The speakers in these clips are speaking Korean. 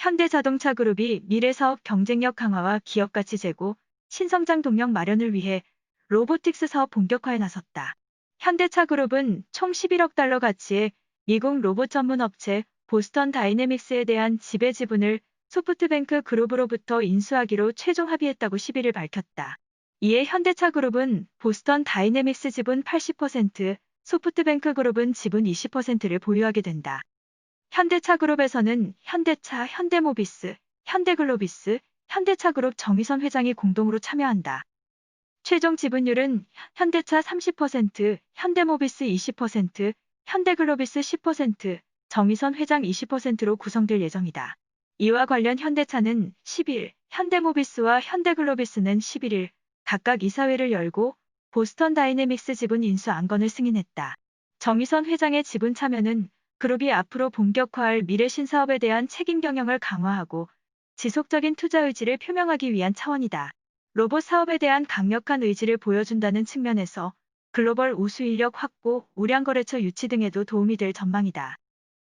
현대자동차 그룹이 미래사업 경쟁력 강화와 기업 가치 제고, 신성장 동력 마련을 위해 로보틱스 사업 본격화에 나섰다. 현대차 그룹은 총 11억 달러 가치의 미국 로봇 전문 업체 보스턴 다이내믹스에 대한 지배 지분을 소프트뱅크 그룹으로부터 인수하기로 최종 합의했다고 11일 밝혔다. 이에 현대차 그룹은 보스턴 다이내믹스 지분 80%, 소프트뱅크 그룹은 지분 20%를 보유하게 된다. 현대차 그룹에서는 현대차, 현대모비스, 현대글로비스, 현대차 그룹 정의선 회장이 공동으로 참여한다. 최종 지분율은 현대차 30%, 현대모비스 20%, 현대글로비스 10%, 정의선 회장 20%로 구성될 예정이다. 이와 관련 현대차는 10일, 현대모비스와 현대글로비스는 11일 각각 이사회를 열고 보스턴 다이내믹스 지분 인수 안건을 승인했다. 정의선 회장의 지분 참여는 그룹이 앞으로 본격화할 미래 신사업에 대한 책임 경영을 강화하고 지속적인 투자 의지를 표명하기 위한 차원이다. 로봇 사업에 대한 강력한 의지를 보여준다는 측면에서 글로벌 우수 인력 확보, 우량 거래처 유치 등에도 도움이 될 전망이다.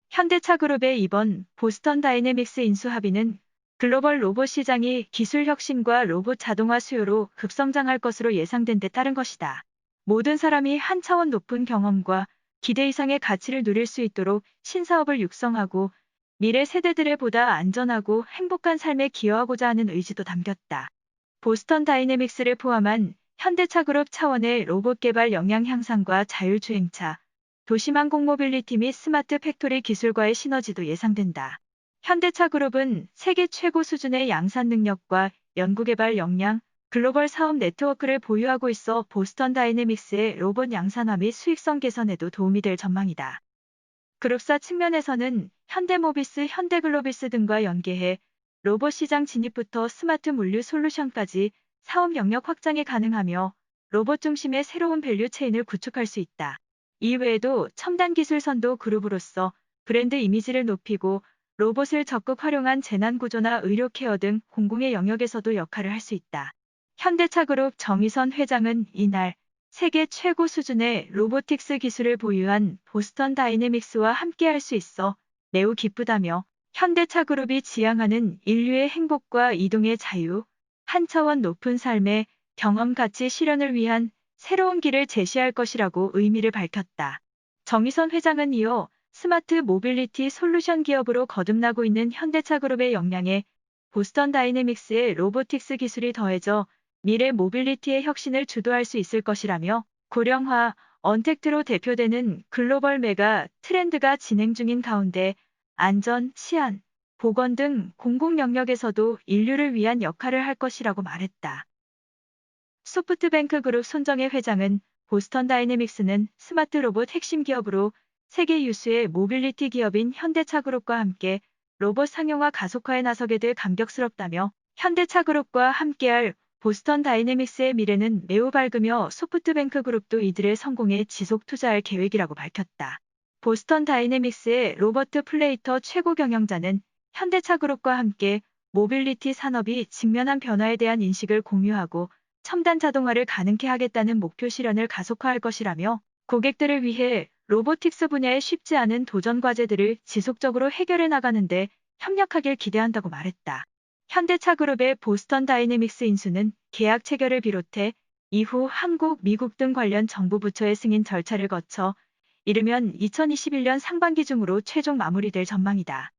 현대차 그룹의 이번 보스턴 다이내믹스 인수 합의는 글로벌 로봇 시장이 기술 혁신과 로봇 자동화 수요로 급성장할 것으로 예상된 데 따른 것이다. 모든 사람이 한 차원 높은 경험과 기대 이상의 가치를 누릴 수 있도록 신사업을 육성하고 미래 세대들의 보다 안전하고 행복한 삶에 기여하고자 하는 의지도 담겼다. 보스턴 다이내믹스를 포함한 현대차 그룹 차원의 로봇 개발 역량 향상과 자율주행차, 도시망 공모빌리티 및 스마트 팩토리 기술과의 시너지도 예상된다. 현대차 그룹은 세계 최고 수준의 양산 능력과 연구개발 역량, 글로벌 사업 네트워크를 보유하고 있어 보스턴 다이내믹스의 로봇 양산화 및 수익성 개선에도 도움이 될 전망이다. 그룹사 측면에서는 현대모비스, 현대글로비스 등과 연계해 로봇 시장 진입부터 스마트 물류 솔루션까지 사업 영역 확장이 가능하며 로봇 중심의 새로운 밸류 체인을 구축할 수 있다. 이외에도 첨단 기술 선도 그룹으로서 브랜드 이미지를 높이고 로봇을 적극 활용한 재난 구조나 의료 케어 등 공공의 영역에서도 역할을 할 수 있다. 현대차 그룹 정의선 회장은 이날 세계 최고 수준의 로보틱스 기술을 보유한 보스턴 다이내믹스와 함께할 수 있어 매우 기쁘다며 현대차 그룹이 지향하는 인류의 행복과 이동의 자유, 한 차원 높은 삶의 경험 가치 실현을 위한 새로운 길을 제시할 것이라고 의미를 밝혔다. 정의선 회장은 이어 스마트 모빌리티 솔루션 기업으로 거듭나고 있는 현대차 그룹의 역량에 보스턴 다이내믹스의 로보틱스 기술이 더해져 미래 모빌리티의 혁신을 주도할 수 있을 것이라며 고령화, 언택트로 대표되는 글로벌 메가 트렌드가 진행 중인 가운데 안전, 치안, 보건 등 공공 영역에서도 인류를 위한 역할을 할 것이라고 말했다. 소프트뱅크 그룹 손정혜 회장은 보스턴 다이내믹스는 스마트 로봇 핵심 기업으로 세계 유수의 모빌리티 기업인 현대차 그룹과 함께 로봇 상용화 가속화에 나서게 될 감격스럽다며 현대차 그룹과 함께할 보스턴 다이내믹스의 미래는 매우 밝으며 소프트뱅크 그룹도 이들의 성공에 지속 투자할 계획이라고 밝혔다. 보스턴 다이내믹스의 로버트 플레이터 최고 경영자는 현대차 그룹과 함께 모빌리티 산업이 직면한 변화에 대한 인식을 공유하고 첨단 자동화를 가능케 하겠다는 목표 실현을 가속화할 것이라며 고객들을 위해 로보틱스 분야의 쉽지 않은 도전 과제들을 지속적으로 해결해 나가는데 협력하길 기대한다고 말했다. 현대차 그룹의 보스턴 다이내믹스 인수는 계약 체결을 비롯해 이후 한국, 미국 등 관련 정부 부처의 승인 절차를 거쳐 이르면 2021년 상반기 중으로 최종 마무리될 전망이다.